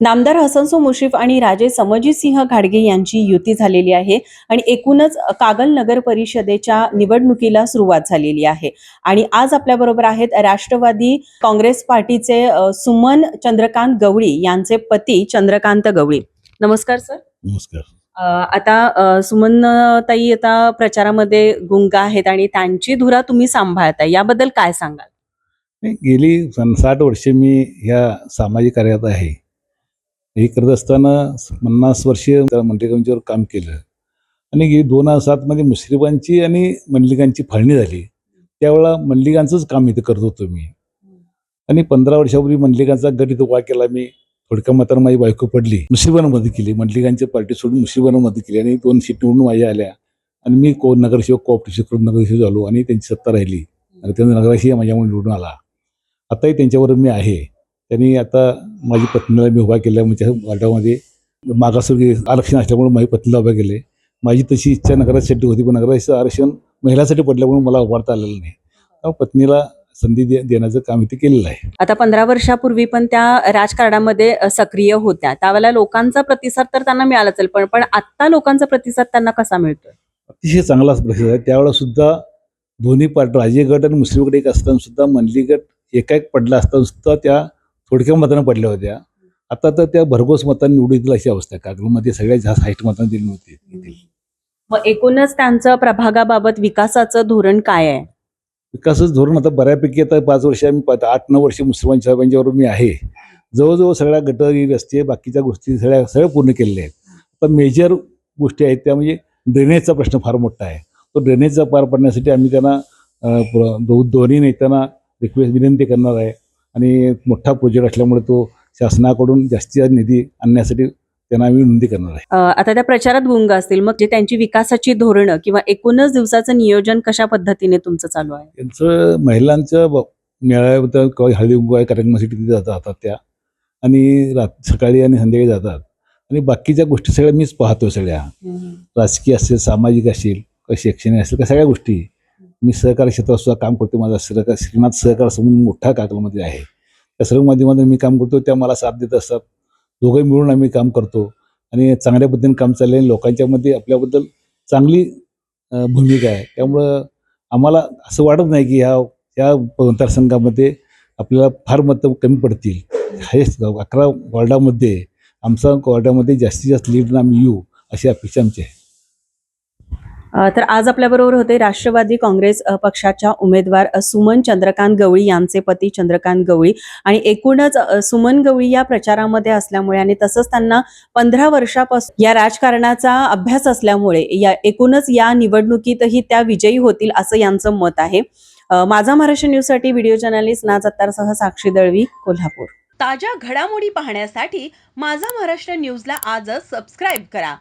नामदार हसनसो मुश्रीफ आणि राजे समजीसिंह घाडगे यांची युती झालेली आहे आणि एकूणच कागल नगर परिषदेच्या निवडणुकीला सुरुवात झालेली आहे. आणि आज आपल्याबरोबर आहेत राष्ट्रवादी काँग्रेस पार्टीचे सुमन चंद्रकांत गवळी यांचे पती चंद्रकांत गवळी. नमस्कार सर. नमस्कार. आता सुमन ताई आता प्रचारामध्ये गुंग आहेत आणि त्यांची धुरा तुम्ही सांभाळताय. याबद्दल काय सांगाल? गेली साठ वर्षे मी ह्या सामाजिक कार्यात आहे. हे करत असताना पन्नास वर्षीय त्या मंडलिकांच्यावर काम केलं. आणि दोन हजार सातमध्ये मुश्रीफांची आणि मंडलिकांची फाळणी झाली. त्यावेळेला मंडलिकांचंच काम इथं करत होतो मी. आणि पंधरा वर्षापूर्वी मंडलिकांचा गट इथं उभा केला मी. थोडक्या मात्र माझी बायको पडली. मुश्रीफांना मदत केली. मंडलिकांची पार्टी सोडून मुश्रीफांना मदत केली आणि दोन सीट निवडून माझ्या आल्या. आणि मी को नगरसेवक कोऑपरेशन करून नगरसेवक झालो आणि त्यांची सत्ता राहिली. आणि त्यांना नगराशी माझ्यामुळे निवडून आला. आताही त्यांच्यावर मी आहे. त्यांनी आता माझी पत्नीला मी उभा केल्या म्हणजे वार्डामध्ये मागासवर्गीय आरक्षण असल्यामुळे माझी पत्नीला उभा केले. माझी तशी इच्छा नगरासाठी होती पण नगराचं आरक्षण महिलासाठी पडल्यामुळे मला उभारता आलेलं नाही. पत्नीला संधी देण्याचं काम इथे केलेलं आहे. आता पंधरा वर्षापूर्वी पण त्या राजकारणामध्ये सक्रिय होत्या. त्यावेळेला लोकांचा प्रतिसाद तर त्यांना मिळाला असेल पण पण आता लोकांचा प्रतिसाद त्यांना कसा मिळतोय? अतिशय चांगलाच प्रश्न आहे. त्यावेळेला सुद्धा दोन्ही पार्टी राजे गट आणि मुस्लिम गट एक असताना सुद्धा मंडली गट एका एक पडला असताना सुद्धा त्या थोडक्या मतानं पडल्या होत्या. आता तर त्या भरघोस मतांनी निवडून अशी अवस्था आहे. कागलमध्ये सगळ्यात जास्त हाईट मतांनी दिली नव्हती मग एकूणच त्यांचं प्रभागाबाबत विकासाचं धोरण काय आहे? विकासाचं धोरण आता बऱ्यापैकी आता पाच वर्ष आम्ही पाहतो. आठ नऊ वर्ष मुसलमान साहेबांच्यावर मी आहे. जवळजवळ सगळ्या गटारी रस्ते बाकीच्या गोष्टी सगळ्या सगळ्या पूर्ण केलेल्या आहेत. पण मेजर गोष्टी आहेत त्या म्हणजे ड्रेनेजचा प्रश्न फार मोठा आहे. तो ड्रेनेजचा पार पडण्यासाठी आम्ही त्यांना दोन्ही नेत्यांना रिक्वेस्ट विनंती करणार आहे. आणि मोठा प्रोजेक्ट असल्यामुळे तो शासनाकडून जास्तीत जास्त निधी आणण्यासाठी त्यांना आम्ही विनंती करणार आहे. आता त्या प्रचारात गुंग असतील. मग जे त्यांची विकासाची धोरणं किंवा एकूणच दिवसाचं नियोजन कशा पद्धतीने तुमचं चालू आहे? त्यांचं महिलांच्या ब- मेळाव्याबद्दल किंवा हळदी कुंकू कार्यक्रमासाठी तिथे जातात त्या. आणि रात सकाळी आणि संध्याकाळी जातात. आणि बाकीच्या गोष्टी सगळ्या मीच पाहतो सगळ्या. राजकीय असेल सामाजिक असेल शैक्षणिक असेल का सगळ्या गोष्टी. मी सहकार क्षेत्रात सुद्धा काम करतो माझा सहकार श्रीनाथ सहकार समूह मोठा काकलमध्ये आहे. त्या सर्व माध्यमातून मी काम करतो त्या मला साथ देत असतात. दोघंही मिळून आम्ही काम करतो. आणि चांगल्या पद्धतीने काम चालले आणि लोकांच्यामध्ये आपल्याबद्दल चांगली भूमिका आहे. त्यामुळं आम्हाला असं वाटत नाही की ह्या या मतदारसंघामध्ये आपल्याला फार मतं कमी पडतील. हायस्ट अकरा वॉर्डामध्ये आमचा वॉर्डामध्ये जास्तीत जास्त लीड आम्ही येऊ अशी अपेक्षा आमची आहे. तर आज आपल्याबरोबर होते राष्ट्रवादी काँग्रेस पक्षाच्या उमेदवार सुमन चंद्रकांत गवळी यांचे पती चंद्रकांत गवळी. आणि एकूणच सुमन गवळी या प्रचारामध्ये असल्यामुळे आणि तसंच त्यांना पंधरा वर्षापासून या राजकारणाचा अभ्यास असल्यामुळे या एकूणच या निवडणुकीतही त्या विजयी होतील असं यांचं मत आहे. माझा महाराष्ट्र न्यूजसाठी व्हिडिओ जर्नलिस्ट नाज अत्तारसह साक्षी दळवी कोल्हापूर. ताज्या घडामोडी पाहण्यासाठी माझा महाराष्ट्र न्यूजला आजच सबस्क्राईब करा.